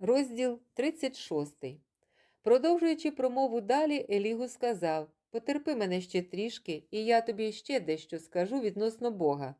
Розділ 36. Продовжуючи промову далі, Елігу сказав: Потерпи мене ще трішки, і я тобі ще дещо скажу відносно Бога.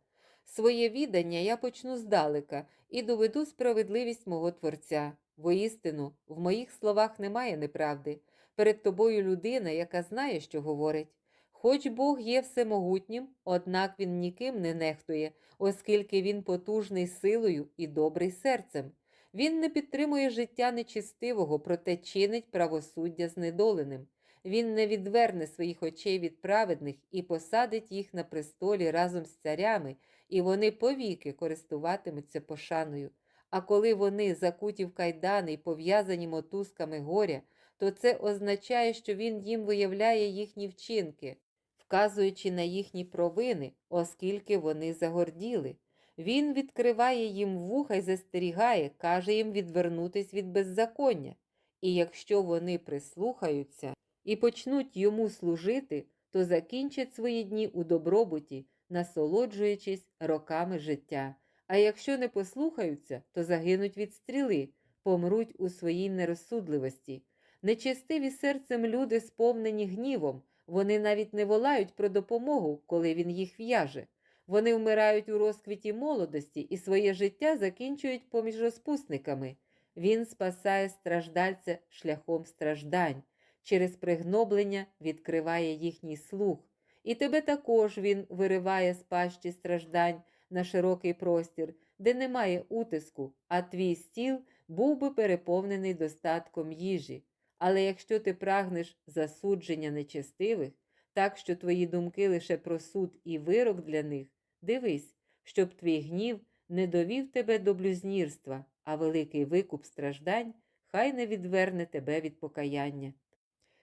Своє відання я почну здалека і доведу справедливість мого Творця. Воістину, в моїх словах немає неправди. Перед тобою людина, яка знає, що говорить. Хоч Бог є всемогутнім, однак він ніким не нехтує, оскільки він потужний силою і добрий серцем. Він не підтримує життя нечистивого, проте чинить правосуддя знедоленим. Він не відверне своїх очей від праведних і посадить їх на престолі разом з царями, і вони повіки користуватимуться пошаною. А коли вони закуті в кайдани й пов'язані мотузками горя, то це означає, що він їм виявляє їхні вчинки, вказуючи на їхні провини, оскільки вони загорділи. Він відкриває їм вуха й застерігає, каже їм відвернутись від беззаконня. І якщо вони прислухаються і почнуть йому служити, то закінчать свої дні у добробуті, насолоджуючись роками життя. А якщо не послухаються, то загинуть від стріли, помруть у своїй нерозсудливості. Нечестиві серцем люди сповнені гнівом, вони навіть не волають про допомогу, коли він їх в'яже. Вони вмирають у розквіті молодості і своє життя закінчують поміж розпусниками. Він спасає страждальця шляхом страждань, через пригноблення відкриває їхній слух. І тебе також він вириває з пащі страждань на широкий простір, де немає утиску, а твій стіл був би переповнений достатком їжі. Але якщо ти прагнеш засудження нечестивих, так що твої думки лише про суд і вирок для них, дивись, щоб твій гнів не довів тебе до блюзнірства, а великий викуп страждань хай не відверне тебе від покаяння.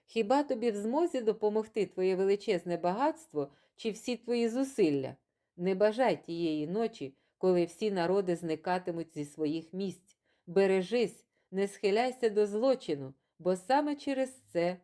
Хіба тобі в змозі допомогти твоє величезне багатство чи всі твої зусилля? Не бажай тієї ночі, коли всі народи зникатимуть зі своїх місць. Бережись, не схиляйся до злочину, бо саме через це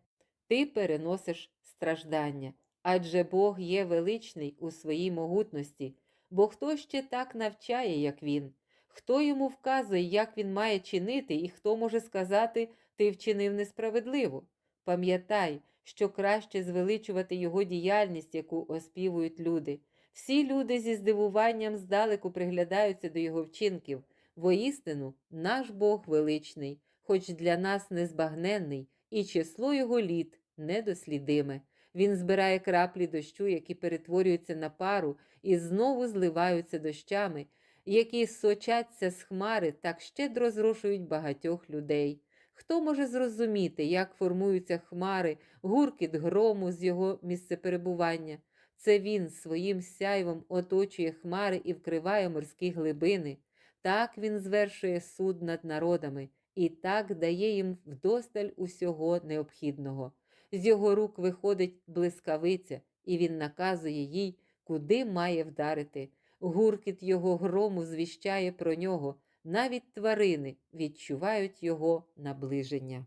ти переносиш страждання. Адже Бог є величний у своїй могутності, бо хто ще так навчає, як він? Хто йому вказує, як він має чинити, і хто може сказати, ти вчинив несправедливо? Пам'ятай, що краще звеличувати його діяльність, яку оспівують люди. Всі люди зі здивуванням здалеку приглядаються до його вчинків. Воістину, наш Бог величний, хоч для нас незбагненний, і число його літ недослідиме. Він збирає краплі дощу, які перетворюються на пару і знову зливаються дощами, які сочаться з хмари, так щедро зрошують багатьох людей. Хто може зрозуміти, як формуються хмари, гуркіт грому з його місцеперебування? Це він своїм сяйвом оточує хмари і вкриває морські глибини. Так він звершує суд над народами і так дає їм вдосталь усього необхідного. З його рук виходить блискавиця, і він наказує їй, куди має вдарити. Гуркіт його грому звіщає про нього, навіть тварини відчувають його наближення.